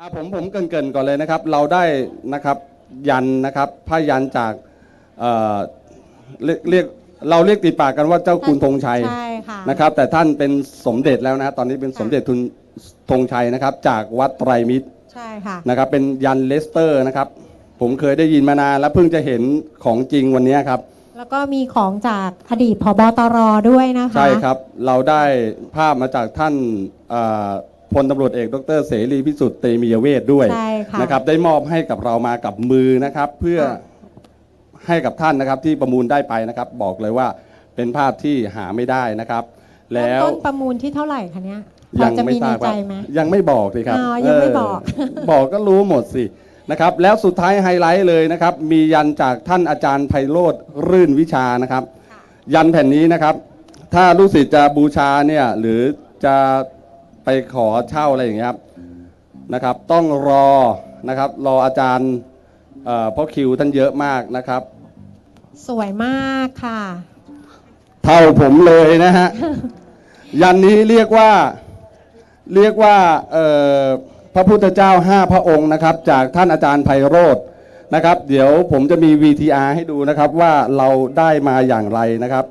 อะผมผมเกรินๆก่อนเลยนะครับ เราได้นะครับยันนะครับผ้ายันจากเอ่อเรียกเรียกเราเรียกติดปากกันว่าเจ้าคุณธงชัยใช่ค่ะนะครับ แต่ท่านเป็นสมเด็จแล้วนะตอนนี้เป็นสมเด็จทุนธงชัยนะครับ จากวัดไตรมิตรใช่ค่ะ นะครับ เป็นยันเลสเตอร์นะครับ ผมเคยได้ยินมานานแล้วเพิ่งจะเห็นของจริงวันนี้ครับ แล้วก็มีของจากอดีตพบตรด้วยนะคะ ใช่ครับ เราได้ภาพมาจากท่านเอ่อ พลตำรวจเอกดรเสรีพิสุทธิ์เตมียเวทด้วยใช่ค่ะ นะครับได้มอบให้กับเรามากับมือนะครับ เพื่อค่ะให้กับท่านนะครับที่ประมูลได้ไปนะครับ บอกเลยว่าเป็นภาพที่หาไม่ได้นะครับ เริ่แล้มวต้นประมูลที่เท่าไหร่คะเนี้ยพอยังจะไม่มีทในราบใจว่าไหมยังไม่บอกสิครับอ๋อยังไม่เบอกบอกก็รู้หมดสินะครับ แล้วสุดท้ายไฮไลท์เลยนะครับ มียันจากท่านอาจารย์ไพโรธรื่นวิชานะครับ ยันแผ่นนี้นะครับ ถ้าลูกศิษย์จะบูชาเนี่ยหรือจะ ไปขอเช่าอะไรอย่างเงี้ยครับนะครับ ต้องรอนะครับรออาจารย์เอ่อเพราะคิวท่านเยอะมากนะครับ สวยมากค่ะ เท่าผมเลยนะฮะ ยันนี้เรียกว่าเรียกว่าเอ่อพระพุทธเจ้าห้าพระองค์นะครับ จากท่านอาจารย์ไพโรธนะครับ เดี๋ยวผมจะมี VTR ให้ดูนะครับว่าเราได้มาอย่างไรนะครับ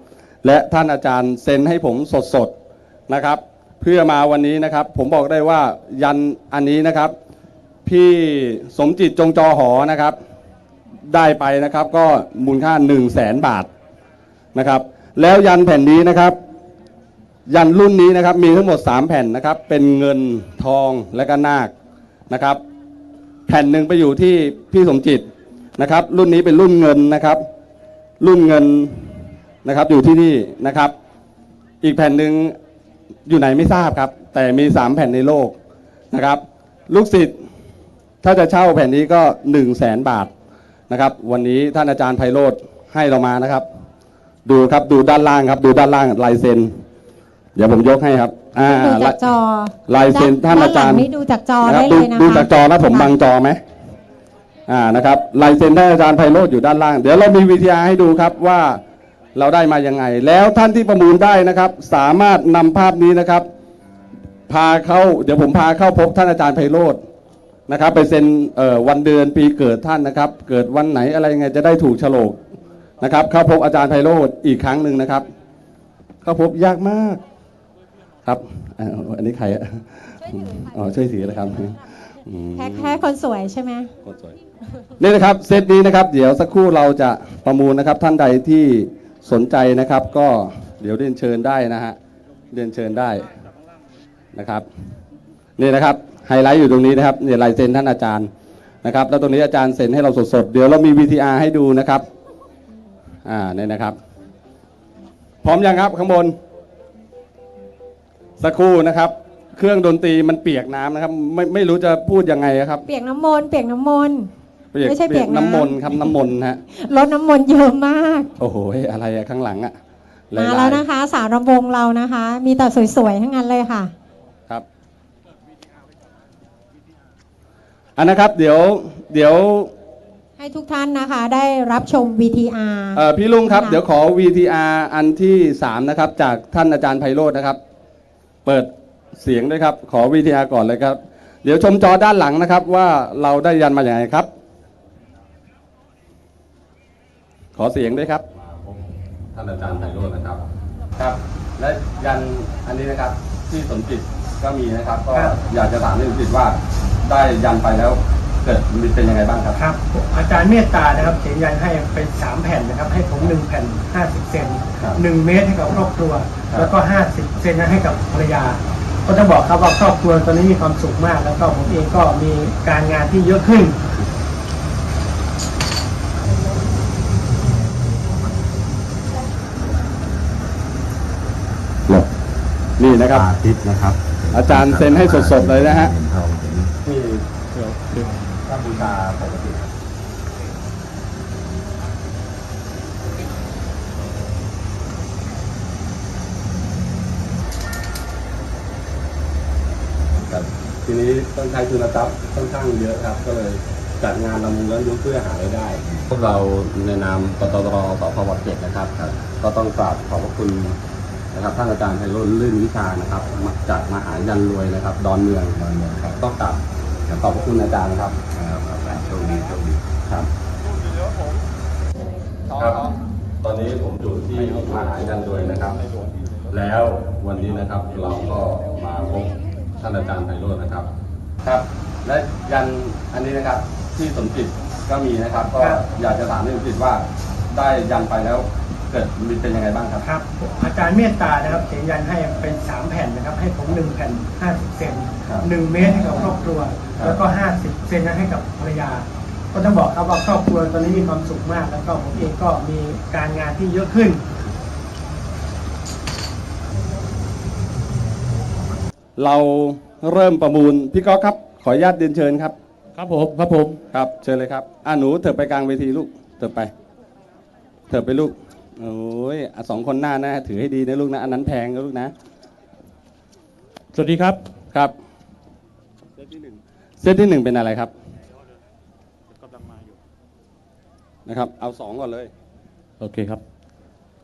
และท่านอาจารย์เซ็นให้ผมสดๆนะครับ เพื่อมาวันนี้นะครับ ผมบอกได้ว่ายันอันนี้นะครับ พี่สมจิตจงจอหอนะครับ ได้ไปนะครับก็มูลค่า1 0 0 0 0แสนบาทนะครับ แล้วยันแผ่นนี้นะครับ ยันรุ่นนี้นะครับมีทั้งหมด 3 แผ่นนะครับ เป็นเงินทองและก็นาคนะครับ แผ่นหนึ่งไปอยู่ที่พี่สมจิตนะครับ รุ่นนี้เป็นรุ่นเงินนะครับ รุ่นเงินนะครับอยู่ที่นี่นะครับ อีกแผ่นหนึ่ง อยู่ไหนไม่ทราบครับ แต่มี3แผ่นในโลกนะครับ ลูกศิษย์ถ้าจะเช่าแผ่นนี้ก็1 0 0 0 0แสนบาทนะครับ วันนี้ท่านอาจารย์ไพโรธให้เรามานะครับ ดูครับดูด้านล่างครับ ดูด้านล่างลายเซ็นเดี๋ยวผมยกให้ครับ อ่าดูจากจอลายเซ็นท่านอาจารย์ด้หลังนี่ดูจากจอนะคได้รับเลดูยนะคะดูจากจอนะผมบังจอไหมอ่านะครับลายเซ็นท่านอาจารย์ไพโรธอยู่ด้านล่าง เดี๋ยวเรามีวิทยาให้ดูครับว่า เราได้มายังไง แล้วท่านที่ประมูลได้นะครับ สามารถนำภาพนี้นะครับ พาเข้าเดี๋ยวผมพาเข้าพบท่านอาจารย์ไพโรธนะครับไปเซ็นเอ่อวันเดือนปีเกิดท่านนะครับ เกิดวันไหนอะไรยังไงจะได้ถูกโฉลกนะครับ เข้าพบอาจารย์ไพโรธอีกครั้งหนึ่งนะครับ เข้าพบยากมากครับอ่าอันนี้ใครอะอ๋อช่วยถือนะครับอืมแค่แค่คนสวยใช่ไหมโคตรสวยนี่นะครับเซตนี้นะครับ เดี๋ยวสักครู่เราจะประมูลนะครับท่านใดที่ สนใจนะครับก็เดี๋ยวเรียนเชิญได้นะฮะเรียนเชิญได้นะครับนี่นะครับไฮไลท์อยู่ตรงนี้นะครับเนี่ยลายเซ็นท่านอาจารย์นะครับ แล้วตรงนี้อาจารย์เซ็นให้เราสดๆเดี๋ยวเรามี VTR ให้ดูนะครับอ่าเนี่ยนะครับ พร้อมยังครับข้างบน สักครู่นะครับ เครื่องดนตรีมันเปียกน้ำนะครับ ไม่ไม่รู้จะพูดยังไงครับ เปียกน้ำมนต์เปียกน้ำมนต์ เปียกไม่ใช่เปียกน้ำ น้ำมนต์ครับน้ำมนต์ฮะรถน้ำมนต์เยอะมาก โอ้โหอะไรอะข้างหลังอะลยมาๆแล้วนะคะ สารรำวงเรานะคะ มีแต่สวยๆทั้งนั้นเลยค่ะ ครับอันนะครับเดี๋ยวเดี๋ยว ให้ทุกท่านนะคะได้รับชม VTR เอ่อพี่ลุงครับ ค่ะเดี๋ยวขอ VTR อันที่สามนะครับ จากท่านอาจารย์ไพโรจน์นะครับ เปิดเสียงด้วยครับ ขอ VTR ก่อนเลยครับ เดี๋ยวชมจอด้านหลังนะครับ ว่าเราได้ยันมาอย่างไรครับ ขอเสียงด้วยครับท่านอาจารย์ไพโรจน์นะครับ ครับ และยันอันนี้นะครับที่สมจิตก็มีนะครับ ก็ครับอยากจะถามที่สมจิตว่าได้ยันไปแล้วเกิดมันเป็นยังไงบ้างครับครับ อาจารย์เมตตานะครับเขียนยันให้เป็น3แผ่นนะครับ ให้ผม1แผ่น50เซนครับ1เมตรให้กับครอบครัวครับแล้วก็50เซนนะให้กับภรรยา ก็ต้องบอกครับว่าครอบครัวตอนนี้มีความสุขมาก แล้วก็ผมเองก็มีการงานที่เยอะขึ้น นี่นะครับ อาทิตย์นะครับอาจารย์เซ็นให้สดๆเลยนะฮะเห็นทองเห็นที่พระบูชาปกติครับทีนี้ต้องใช้ทุนทรัพย์ค่อนข้างเยอะครับ ก็เลยจัดงานลำมูลแล้วยุเพื่อหารายได้ พวกเราในนามปตรสพวเจ็ดนะครับ ก็ต้องกราบขอบพระคุณ นะครับท่านอาจารย์ไพโรจน์ลื่นวิชานะครับมาจากมหายันรวยนะครับ ดอนเมืองดอนเมืองครับต้องกราบขอบพระคุณอาจารย์ครับโชคดีโชคดีครับครับ ตอนนี้ผมอยู่ที่มหายันด้วยนะครับ แล้ววันนี้นะครับเราก็มาพบท่านอาจารย์ไพโรจน์นะครับ ครับ และยันอันนี้นะครับที่สมจิตก็มีนะครับ ก็ครับอยากจะถามท่านสมจิตว่าได้ยันไปแล้ว เกิดมีเป็นยังไงบ้างครับ ครับอาจารย์เมตตานะครับเขียนยันให้เป็น 3 แผ่นนะครับ ให้ผม 1 แผ่น 50 เซนครับ1 เมตรให้กับครอบครัว ครับ แล้วก็ 50 เซนให้กับภรรยา ก็ต้องบอกครับว่าครอบครัวตอนนี้มีความสุขมาก แล้วก็ผมเองก็มีการงานที่เยอะขึ้น เราเริ่มประมูลพี่ก๊อกครับ ขออนุญาตเรียนเชิญครับ ครับผมครับผม ครับ เชิญเลยครับอะหนูเถิบไปกลางเวทีลูกเถิบไป เถิบไปลูก โอ้ยอะสองคนหน้านะถือให้ดีนะลูกนะ อันนั้นแพงนะลูกนะ สวัสดีครับ ครับเซตที่หนึ่งเป็นอะไรครับนะครับ เอาสองก่อนเลย โอเคครับ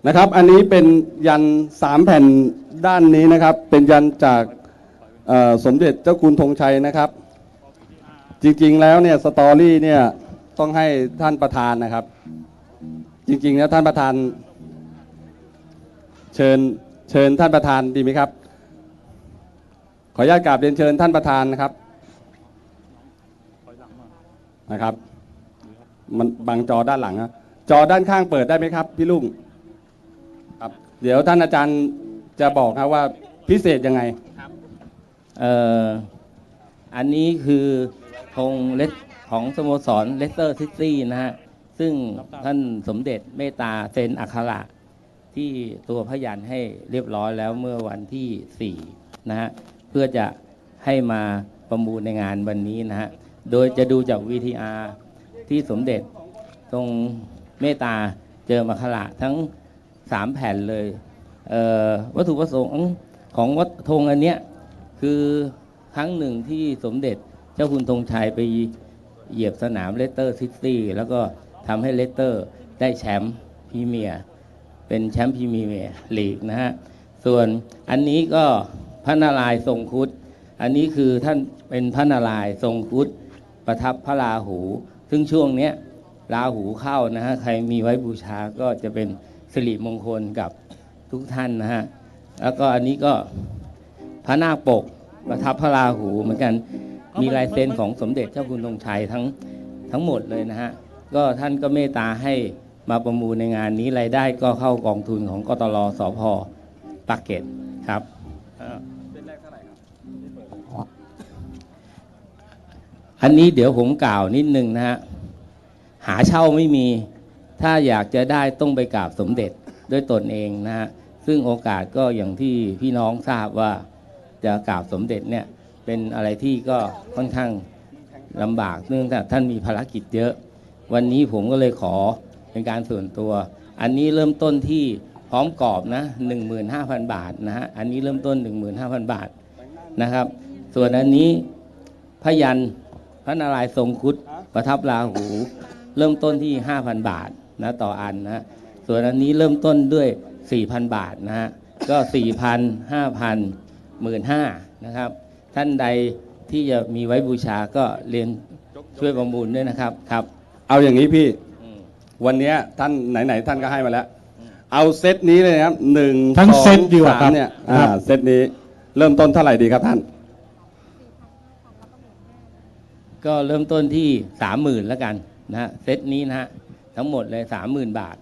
นะครับ อันนี้เป็นยันสามแผ่นด้านนี้นะครับ เป็นยันจากเอ่อสมเด็จเจ้าคุณธงชัยนะครับ จริงๆแล้วเนี่ยสตอรี่เนี่ยต้องให้ท่านประธานนะครับ จริงๆแล้วท่านประธาน เชิญเชิญท่านประธานดีไหมครับ ขออนุญาตกราบเรียนเชิญท่านประธานนะครับนะครับ มันบังจอด้านหลังนะจอด้านข้างเปิดได้ไหมครับ พี่ลุงครับ เดี๋ยวท่านอาจารย์จะบอกครับว่าพิเศษยังไงเอ่ออันนี้คือธงเลสของสโมสรเลสเตอร์ซิตี้นะฮะ ซึ่งท่านสมเด็จเมตตาเซ็นอักขระ ที่ตัวพยันให้เรียบร้อยแล้วเมื่อวันที่4นะฮะเพื่อจะให้มาประมูลในงานวันนี้นะฮะโดยจะดูจาก VTR ที่สมเด็จทรงเมตตาเจอมาขละทั้ง 3 แผ่นเลยเวัตถุประสงค์ของวัตธงอันเนี้ยคือครั้งหนึ่งที่สมเด็จเจ้าคุณธงชัยไปเหยียบสนามเลสเตอร์ซิตี้แล้วก็ทำให้เลสเตอร์ได้แชมป์พรีเมียร์ เป็นแชมป์พรีเมียร์ลีกนะฮะ ส่วนอันนี้ก็พระนารายณ์ทรงคุดอันนี้คือท่านเป็นพระนารายณ์ทรงคุดประทับพระราหู ซึ่งช่วงเนี้ยราหูเข้านะฮะ ใครมีไว้บูชาก็จะเป็นสิริมงคลกับทุกท่านนะฮะ แล้วก็อันนี้ก็พระนาคปกประทับพระราหูเหมือนกัน มีลายเซ็นของสมเด็จเจ้าคุณธงชัยทั้งทั้งหมดเลยนะฮะ ก็ท่านก็เมตตาให้ มาประมูลในงานนี้รายได้ก็เข้ากองทุนของกตลสพปากเกร็ดครับเอ่ออันนี้เดี๋ยวผมกล่าวนิดนึงนะฮะหาเช่าไม่มี ถ้าอยากจะได้ต้องไปกราบสมเด็จด้วยตนเองนะฮะซึ่งโอกาสก็อย่างที่พี่น้องทราบว่าจะกราบสมเด็จเนี่ยเป็นอะไรที่ก็ค่อนข้างลำบากเนื่องจากท่านมีภารกิจเยอะ วันนี้ผมก็เลยขอ เป็นการส่วนตัว อันนี้เริ่มต้นที่พร้อมกรอบนะ15,000 บาทนะฮะอันนี้เริ่มต้น 15,000 บาทนะครับ ส่วนอันนี้พยันพระนารายณ์ทรงคุดประทับราหู เริ่มต้นที่ 5,000 บาทนะต่ออันนะฮะส่วนอันนี้เริ่มต้นด้วย 4,000 บาทนะฮะก็4,000 5,000 15,000นะครับ ท่านใดที่จะมีไว้บูชาก็เรียนช่วยประมูลด้วยนะครับครับ เอาอย่างนี้พี่ วันเนี้ยท่านไหนๆท่านก็ให้มาแล้ว เอาเซตนี้เลยนะครับหนึ่งทั้งสอเซตดีกว่าสมครับเนี่ยครัอ่าบเซตนี้เริ่มต้นเท่าไหร่ดีครับท่าน ก็เริ่มต้นที่30,000แล้วกันนะฮะเซตนี้นะฮะทั้งหมดเลย30,000บาท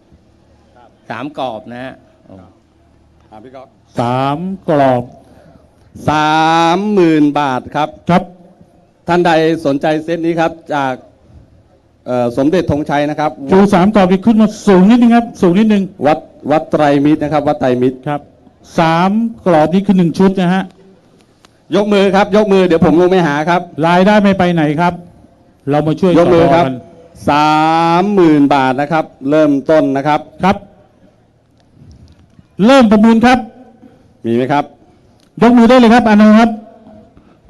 สามกรอบนะฮะอ่าพี่ก๊อฟสามกรอบสามหมื่นบาทครับ ครับท่านใดสนใจเซตนี้ครับ จาก เอ่อสมเด็จธงชัยนะครับ จูสามกรอบอีกขึ้นมาสูงนิดนึงครับ สูงนิดนึงวัดวัดไตรมิตรนะครับ วัดไตรมิตร ครับสามกรอบนี้คือหนึ่งชุดนะฮะยกมือครับ ยกมือเดี๋ยวผมลงไปหาครับ รายได้ไม่ไปไหนครับ เรามาช่วยยกมือครับกันสามหมื่นบาทนะครับ เริ่มต้นนะครับ ครับ เริ่มประมูลครับ มีไหมครับ ยกมือได้เลยครับอานนท์ครับ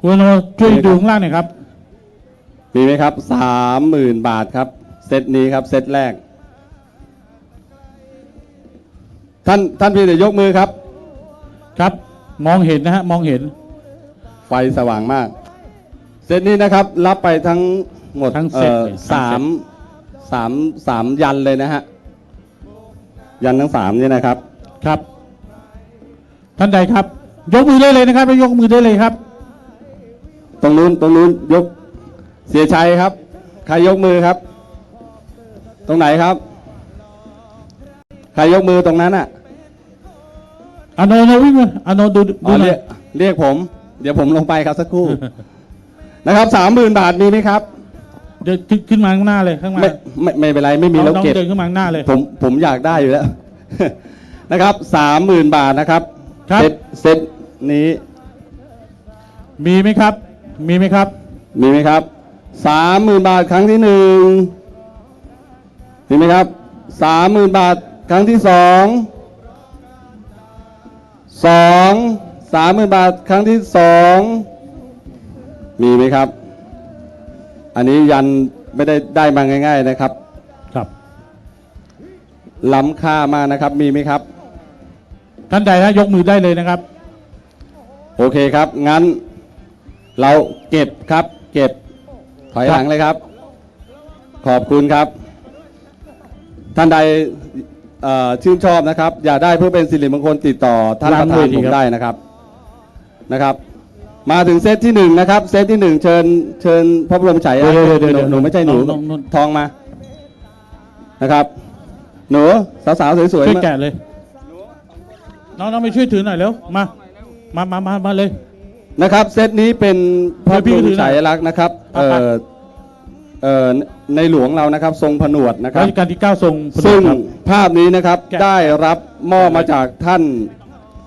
คุณอานนท์ช่วยดูข้างล่างหน่อยครับ มีไหมครับสามหมื่นบาทครับ เซตนี้ครับ เซตแรก ท่านท่านพี่เดี๋ยวยกมือครับ ครับ มองเห็นนะฮะ มองเห็น ไฟสว่างมาก เซตนี้นะครับ รับไปทั้งหมดทั้งเซตอ่อเลยทั้งเซต สามสามสามยันเลยนะฮะ ยันทั้งสามนี่นะครับ ครับ ท่านใดครับ ยกมือได้เลยนะครับยกมือได้เลยครับ ตรงนู้นตรงนู้นยก เสียชัยครับ ใครยกมือครับ ตรงไหนครับ ใครยกมือตรงนั้นอะอโนโนวิ่งมาอโนดูอ๋ดูอหน่เรีอยกเรียกผม เดี๋ยวผมลงไปครับสักครู่ นะครับสามหมื่นบาทมีไหมครับ เดี๋ยวขึ้นขึ้นมาข้างหน้าเลยข้างมาไม่ไม่ไม่เป็นไรไม่มีน้แล้อวงน้องเก็บ เดินขึ้นมาข้างหน้าเลย ผมผมอยากได้อยู่แล้ว นะครับสามหมื่นบาทนะครับครับ เซตเซตนี้มีไหมครับ มีไหมครับ มีไหมครับ สามหมื่นบาทครั้งที่หนึ่งมีไหมครับสามหมื่นบาทครั้งที่สองสองสามหมื่นบาทครั้งที่สองมีไหมครับ อันนี้ยันไม่ได้ได้มาง่าย ๆนะครับครับ ล้ำค่ามากนะครับ มีไหมครับ ท่านใดนะยกมือได้เลยนะครับ โอเคครับ งั้น เราเก็บครับ เก็บ ถอยหลังเลยครับ ขอบคุณครับ ท่านใดเอ่อชื่นชอบนะครับ อยากได้เพื่อเป็นสิริมงคลติดต่อท่านหลัประงธานเวทีผมครับได้นะครับนะครับ มาถึงเซตที่หนึ่งนะครับ เซตที่หนึ่งเชิญเชิญพระบรมฉายาเดี๋ยวเดี๋ยวเดี๋ยวเดี๋ยวหนูไม่ใช่หนูน้องน้องทองมานะครับ หนูสาวๆสวยช่วยๆมาแกะเลยน้องน้องไปช่วยถือหน่อยเร็วมามามามามาเลย นะครับเซตนี้เป็นพระบเดี๋ยวพี่รก็มถือหน่อยฉายาลักษณ์นะครับอะเอ่ไปอเอ่อในหลวงเรานะครับ ทรงผนวดนะครัรับชกาลที่เก้าทรงพระซึ่งครับ ภาพนี้นะครับแกะ ได้รับมอบมาจากท่าน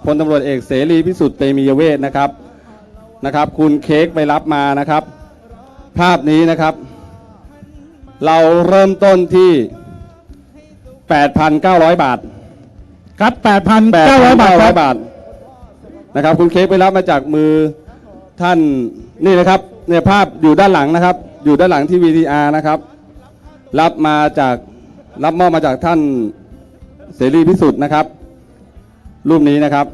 พลตำรวจเอกเสรีพิสุทธิ์เตมียเวทนะครับนะครับ คุณเค้กไปรับมานะครับ ภาพนี้นะครับ เราเริ่มต้นที่ 8,900 บาท ครับแปดพันเก้าร้อยบาทครับ8,900บาท นะครับ คุณเค้กไปรับมาจากมือท่านนี่นะครับเนี่ยภาพอยู่ด้านหลังนะครับ อยู่ด้านหลังที่ VTR นะครับ รับมาจากรับมอบมาจากท่านเสรีพิสุทธิ์นะครับ รูปนี้นะครับ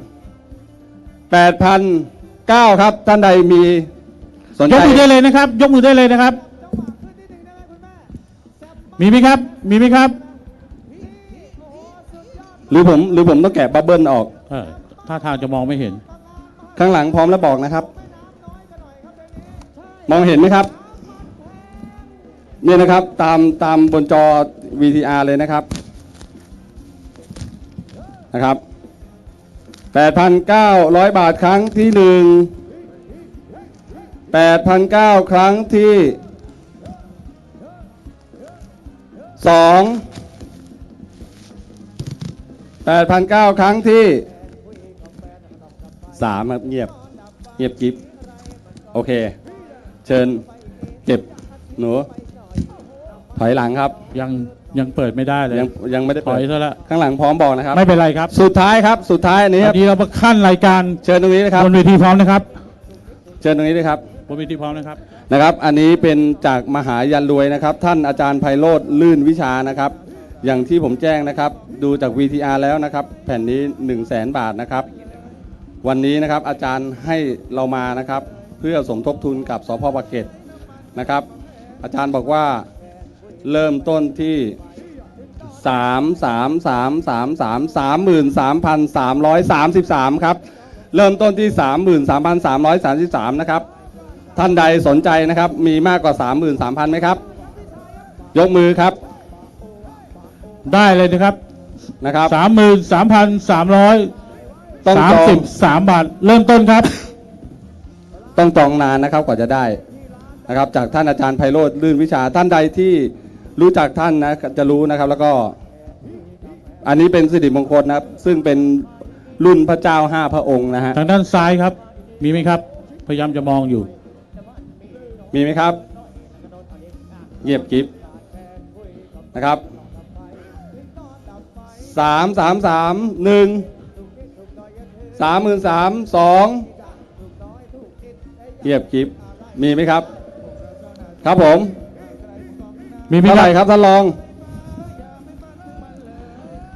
8,009ครับ ท่านใดมีสนยใจกมือได้เลยนะครับ ยกมือได้เลยนะครับ มีไหมครับ มีไหมครับหรือผมหรือผมต้องแกะบับเบิ้ลออก เออท่าทางจะมองไม่เห็น ข้างหลังพร้อมแล้วบอกนะครับ มองเห็นไหมครับนี่นะครับตามตามบนจอ VTR เลยนะครับนะครับ 8,900 บาทครั้งที่หนึ่ง8,900 ครั้งที่สอง8,900 ครั้งที่ สามครับเงียบเงียบกิฟโอเค เชิญเก็บหนู ถอยหลังครับ ยังยังเปิดไม่ได้เลยยังยังไม่ได้ถเปิอดยซะละข้างหลังพร้อมบอกนะครับ ไม่เป็นไรครับสุดท้ายครับ สุดท้ายอันนี้ตคอรับนนี้เรามาขั้นรายการเชิญตรงนี้นะครับ บนเวทีพร้อมนะครับเชิญตรงนี้ด้วยครับ บนเวทีพร้อมนะครับ นะครับ อันนี้เป็นจากมหายันรวยนะครับ ท่านอาจารย์ไพโรธลื่นวิชานะครับ อย่างที่ผมแจ้งนะครับ ดูจาก VTR แล้วนะครับ แผ่นนี้ 1 0 0 0 0แสนบาทนะครับ วันนี้นะครับอาจารย์ให้เรามานะครับ เพื่อสมทบทุนกับสพปากเกร็ดนะครับ อาจารย์บอกว่าเริ่มต้นที่ 3 3 3 3 3 3 3 3,333 ครับ เริ่มต้นที่ 33,333 นะครับ ท่านใดสนใจนะครับ มีมากกว่า 33,000ไหมครับ ยกมือครับ ได้เลยนะครับนะครับ 33,300 ต้องสามจองสิบสามบาท เริ่มต้นครับ ต้องจองนานนะครับกว่าจะได้นะครับ จากท่านอาจารย์ไพโรธลื่นวิชาท่านใดที่รู้จักท่านนะจะรู้นะครับ แล้วก็ อันนี้เป็นสิริมงคลนะครับ ซึ่งเป็นรุ่นพระเจ้าห้าพระองค์นะฮะทางด้านซ้ายครับ มีไหมครับ พยายามจะมองอยู่ มีไหมครับ เงียบกิฟนะครับสามสามสามหนึ่ง สามหมื่นสามสองเงียบกิฟมีไหมครับ ครับผม มีไหมเท่าคไหรัร่บครับท่านรอง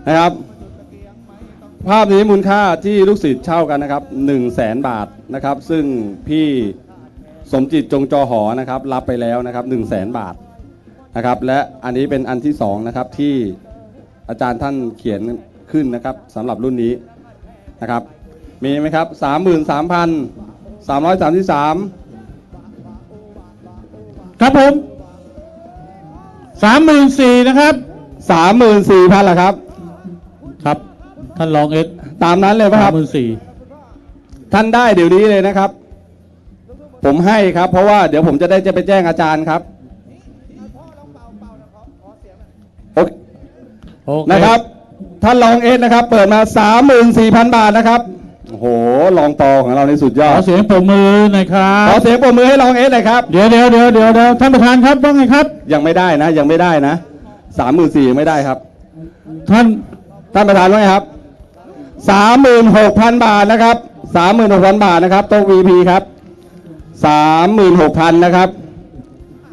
นะครับ ภาพนี้มูลค่าที่ลูกศิษย์เช่ากันนะครับ1 0 0 0 0แสนบาทนะครับ ซึ่งพี่สมจิตจงจอหอนะครับ รับไปแล้วนะครับ1 0 0 0 0แบาทนะครับ และอันนี้เป็นอันที่สองนะครับที่อาจารย์ท่านเขียนขึ้นนะครับสำหรับรุ่นนี้นะครับ มีไหมครับ33,333ครับผมสามหมื่นสี่นะครับ34,000ละครับ ครับ ท่านรองเอ็กตามนั้นเลยไหมคสารัมบ หมื่นสี่ท่านได้เดี๋ยวนี้เลยนะครับ ผมให้ครับ เพราะว่าเดี๋ยวผมจะได้จะไปแจ้งอาจารย์ครับโอเคโอเคนะครับ ท่านรองเอสนะครับ เปิดมา 34,000 บาทนะครับ โอ้โหรองปอของเราในสุดยขออดเสียงปรบมือหน่อยครัขอบ เสียงปรบมือให้รองเอสหน่อยครับ เดี๋ยวเดี๋ยวเดี๋ยวเดี๋ยวเดี๋ยวท่านประธานครับว่าไงครับ ยังไม่ได้นะ ยังไม่ได้นะ34,000ยังไม่ได้ครับ ท่านท่านประธานว่าไงครับ36,000บาทนะครับ36,000บาทนะครับโต๊ะ VP ครับ36,000นะครับ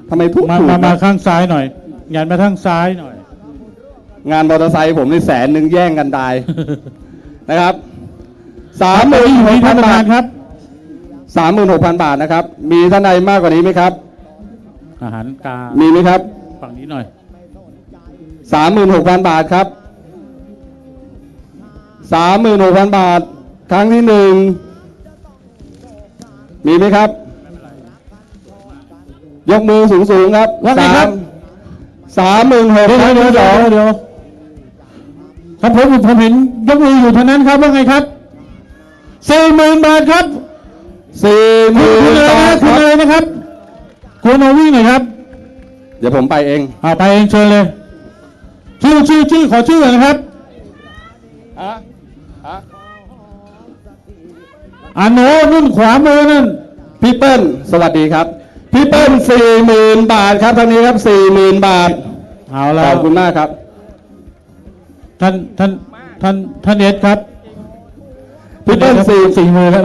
ทำไมทุกมาถูกมานะมาข้างซ้ายหน่อยยันมาทางซ้ายหน่อย งานมอเตอร์ไซค์ผมในแสนหนึ่งแย่งกันตายนะครับ สามหมื่นท่าน36,000ประบาธาทนครับ36,000บาทนะครับ มีท่านใดมากกว่านี้ไหมครับ อาหารกามีไหมครับฝั่งนี้หน่อย36,000บาทครับ36,000บาท ครั้งที่หนึ่งมีไหมครับ ยกมือสูงสูงๆครับว่าไงครับสามหมื่นหกเดี๋ยวครั้งเดี๋ยวที่สเดี๋ยอวงเดี๋ยวครับผมผมเห็นยกมืออยู่เท่านั้นครับว่าไงครับ สี่หมื่นบาทครับสี่หคุณมื่นเลยบานะทคุณคเลรับยนะครับ คุณเอาวิ่งหน่อยครับ เดี๋ยวผมไปเองเอาไปเองเชิญเลย ชื่อชื่อชื่อขอชื่อหน่อยนะครับอันโน้นุ่นขวามือนั่นพี่เปิ้ลสวัสดีครับ พี่เปิ้ลสี่หมื่นบาทครับทางนี้ครับสี่หมื่นบาทเอาขละอบคุณมากครับ ท่านท่านท่านท่านเอสครับ พี่เปิ้ลสี่สี่หมื่นแล้ว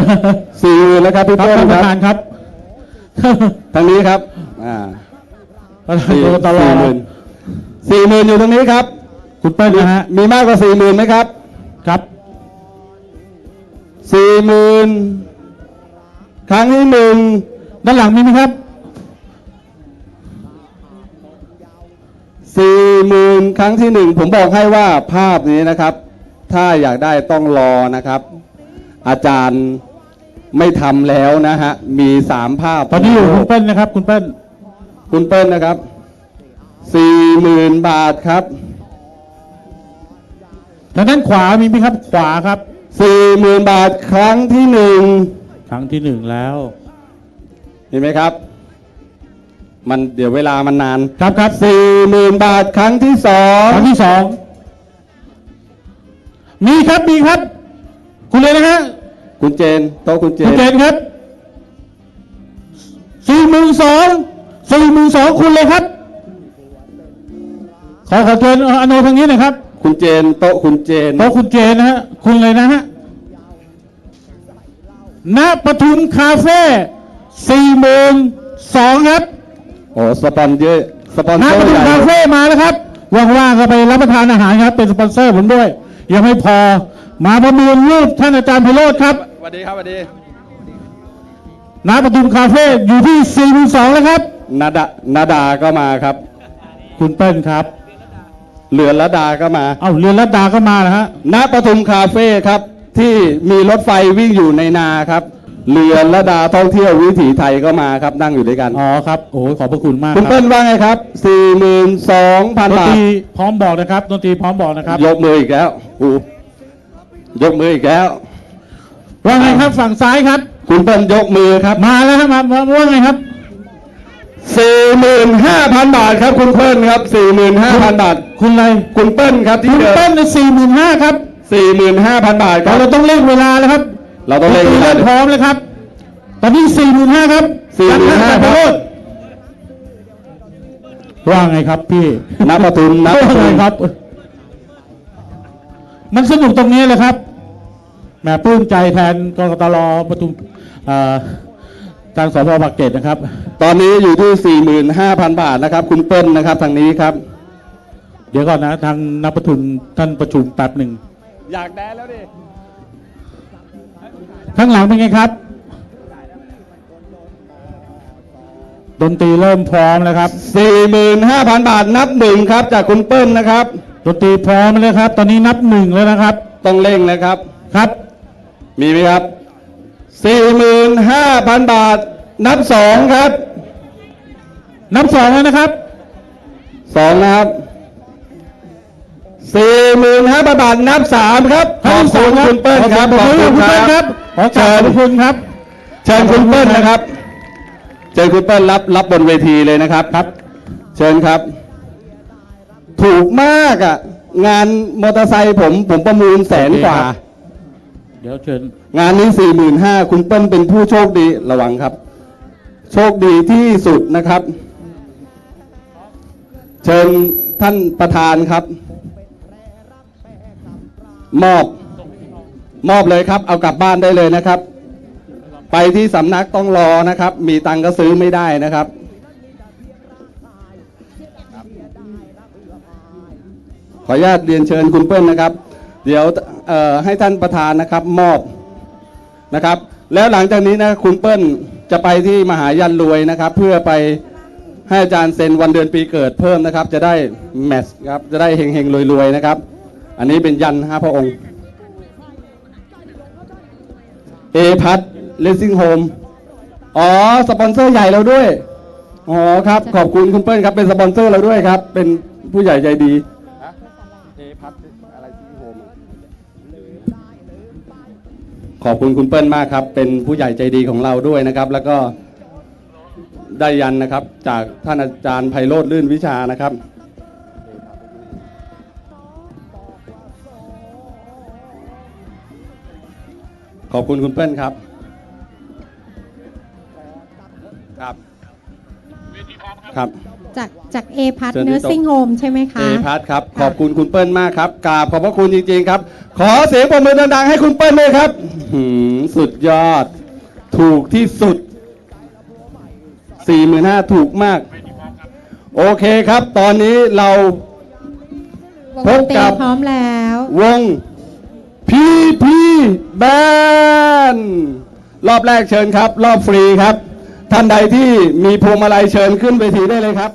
สี่หมื่นนะครับพี่ครับเปิ้ลท่านปคระรับธานครับทางนี้ครับอ่าประธานสี่กรกตรสี่หมื่นสี่หมื่นอยู่ตรงนี้ครับ คุณเปิ้ลนะฮะมีมากกว่าสี่หมื่นไหมครับครับสี่หมื่นครั้งที่หนึ่งด้านหลังมีไหมครับ สี่หมื่นครั้งที่หนึ่งผมบอกให้ว่าภาพนี้นะครับ ถ้าอยากได้ต้องรอนะครับ อาจารย์ไม่ทำแล้วนะฮะ มีสามภาพ ตอนนี้อยู่คุณเปิ้ลนะครับ คุณเปิ้ลคุณเปิ้ลนะครับสี่หมื่นบาทครับทางด้านขวามีไหมครับ ขวาครับสี่หมื่นบาทครั้งที่หนึ่งครั้งที่หนึ่งแล้ว เห็นไหมครับ มันเดี๋ยวเวลามันนาน ครับครับสี่หมื่นบาทครั้งที่สองครั้งที่สองมีครับมีครับ คุณเลยนะฮะ คุณเจนโต๊ะคุณเจคุณนเจนครับสี่หมื่นสองสี่หมื่นสองคุณเลยครับ ขอขอเชิญอโนทางนี้หน่อยครับ คุณเจนโต๊ะคุณเจนโต๊ะคุณเจนนะฮะคุณเลยนะฮะณปทุมคาเฟ่สี่หมื่นสองครับโอ้สปอนเยอะสปอนณเซอปร์ทุใหมญ่คาเฟ่มาแล้วครับว่างๆก็ไปรับประทานอาหารครับ เป็นสปอนเซอร์ผมด้วย ยังไม่พอมาประมูลรูปท่านอาจารย์ไพโรธครับ สวัสดีครับสวัสดีณปทุมคาเฟ่อยู่ที่สี่หมื่นสองแล้วครับ นาดานาดาก็มาครับ คุณเปิ้ลครับ เหลือละดาก็มา เอ้าเรือนรัตดาก็มาแล้วฮะ ณปทุมคาเฟ่ครับ ที่มีรถไฟวิ่งอยู่ในนาครับเรือละดาท่องเที่ยววิถีไทยก็มาครับ นั่งอยู่ด้วยกันอ๋อครับ โอ้ยขอบพระคุณมากคุณคเปิ้รับลว่าไงครับสี่หมื่นสองพันดนบาตทรีพร้อมบอกนะครับดนตรีพร้อมบอกนะครับ ยกมืออีกแล้วอูยกมืออีกแล้ว ว่าไงครับฝั่งซ้ายครับ คุณเปิ้ลยกมือครับ มาแล้วครับมามาว่าไงครับสี่หมื่นห้าพันบาทครับ คุณเปิ้ลครับสี่หมื่นห้าพันบาท คุณอะไรคุณเปิ้ลครับที่คุณเดิเปิ้ลมในสี่หมื่นห้าครับสี่หมื่นห้าพันบาทครับ เราต้องเร่งเวลาแล้วครับ เราต้องเล่นดนตรีเวลาเริ่มพร้อมแล้วครับ ตอนนี้สี่หมื่นห้าครับ45,000จัดครับโทษว่าไงครับพี่นับประทุมนับว่าประทุไงมครับ มันสนุกตรงนี้แหละครับ แหมปลื้มใจแทนกกตรปทุมเอ่อทางสพปากเกร็ดนะครับ ตอนนี้อยู่ที่สี่หมื่นห้าพันบาทนะครับ คุณเปิ้ลนะครับทางนี้ครับ เดี๋ยวก่อนนะ ทางนักประทุมท่านประชุมแป๊บหนึ่ง อยากได้แล้วดิข้างหลังเป็นไงครับดนตรีเริ่มพร้อมแล้วครับ45,000 บาทนับหนึ่งครับ จากคุณเปิ้ลนะครับ ดนตรีพร้อมแล้วครับ ตอนนี้นับหนึ่งแล้วนะครับ ต้องเร่งนะครับครับ มีไหมครับ 45,000 บาท นับสองครับ นับสองแล้วนะครับสองนะครับ 45,000 บาท นับสามครับขอบคุณคุณเปิ้ลครับขอบคุณคุณเปิ้ลครับขอเชิขอบญคุณครับ เชิญคุณเปิ้ลนะครับ เชิญคุณเปิ้ลรับรับบนเวทีเลยนะครับครับ เชิญครับ ถูกมากอะ งานมอเตอร์ไซค์ผมผมประมูลแสนกว่าโอ เดี๋ยวเชิญงานนี้สี่หมื่นห้าคุณเปิ้ลเป็นผู้โชคดีระวังครับ โชคดีที่สุดนะครับ เชิญท่านประธานครับ มอบมอบเลยครับ เอากลับบ้านได้เลยนะครับ ไปที่สำนักต้องรอนะครับ มีตังค์ก็ซื้อไม่ได้นะครับขออนุญาตเรียนเชิญคุณเปิ้ลนะครับ เดี๋ยว ให้ท่านประธานนะครับมอบนะครับ แล้วหลังจากนี้นะคุณเปิ้ลจะไปที่มหายันรวยนะครับ เพื่อไปให้อาจารย์เซ็นวันเดือนปีเกิดเพิ่มนะครับ จะได้แมทครับจะได้เฮงๆรวยๆนะครับ อันนี้เป็นยันห้าพระองค์เอพัทเลสซิ่งโฮมอ๋อ สปอนเซอร์ใหญ่เราด้วย อ๋อครับ ขอบคุณคุณเปิ้ลครับ เป็นสปอนเซอร์เราด้วยครับ เป็นผู้ใหญ่ใจดี ขอบคุณคุณเปิ้ลมากครับ เป็นผู้ใหญ่ใจดีของเราด้วยนะครับ แล้วก็ได้ยันนะครับ จากท่านอาจารย์ไพโรธลื่นวิชานะครับ ขอบคุณคุณเปิ้ลครับ ครับครับจากจากเอพัทเชิญที่เนอร์ซิ่งโฮมใช่ไหมเอคะพัทครับ ขอบคุณคุณเปิ้ลมากครับกราบขอบพระคุณจริงๆครับขอเสียงปรบมือดังๆให้คุณเปิ้ลด้วยครับหืมสุดยอด ถูกที่สุดสี่หมื่นห้าถูกมาก โอเคครับ ตอนนี้เราวงดนตรีพบกับพร้อมแล้ว วงพีพีแบนรอบแรกเชิญครับ รอบฟรีครับ ท่านใดที่มีพวงมาลัยเชิญขึ้นเวทีได้เลยครับ